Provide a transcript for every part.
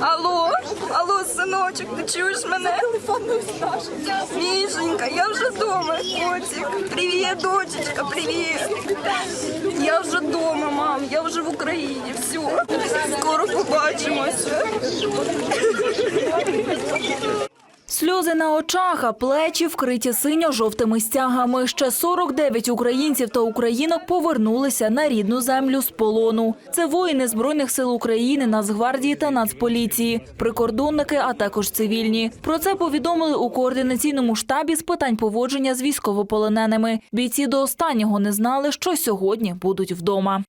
Алло, алло, синочок, ти чуєш мене? Мішенька, я вже вдома, котик. Привіт, дочечка, привіт. Я вже вдома, мам, я вже в Україні. Все, скоро побачимося. Сльози на очах, а плечі вкриті синьо-жовтими стягами. Ще 49 українців та українок повернулися на рідну землю з полону. Це воїни Збройних сил України, Нацгвардії та Нацполіції, прикордонники, а також цивільні. Про це повідомили у координаційному штабі з питань поводження з військовополоненими. Бійці до останнього не знали, що сьогодні будуть вдома.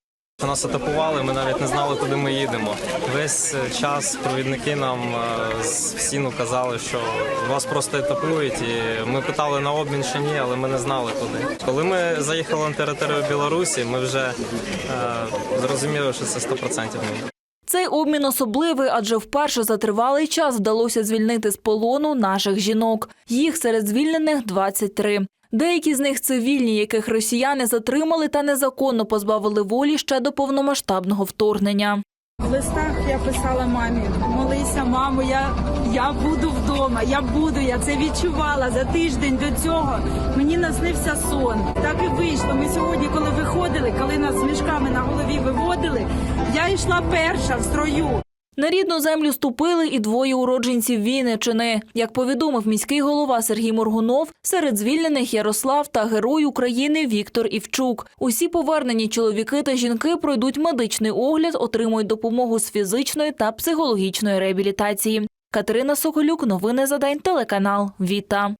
Нас атакували, ми навіть не знали, куди ми їдемо. Весь е, час провідники нам е, з сіну казали, що вас просто етапують. І ми питали на обмін чи ні, але ми не знали куди. Коли ми заїхали на територію Білорусі, ми вже е, зрозуміли, що це 100% ми. Цей обмін особливий, адже вперше за тривалий час вдалося звільнити з полону наших жінок. Їх серед звільнених 23. Деякі з них цивільні, яких росіяни затримали та незаконно позбавили волі ще до повномасштабного вторгнення. В листах я писала мамі: молися, мамо, я, я буду вдома, я буду, я це відчувала за тиждень до цього. Мені наснився сон. Так і вийшло. Ми сьогодні, коли виходили, коли нас з мішками на голові виводили, я йшла перша в строю. На рідну землю ступили і двоє уродженців Вінничини. Як повідомив міський голова Сергій Моргунов, серед звільнених Ярослав та герой України Віктор Івчук. Усі повернені чоловіки та жінки пройдуть медичний огляд, отримують допомогу з фізичної та психологічної реабілітації. Катерина Соколюк, новини за день, телеканал Віта.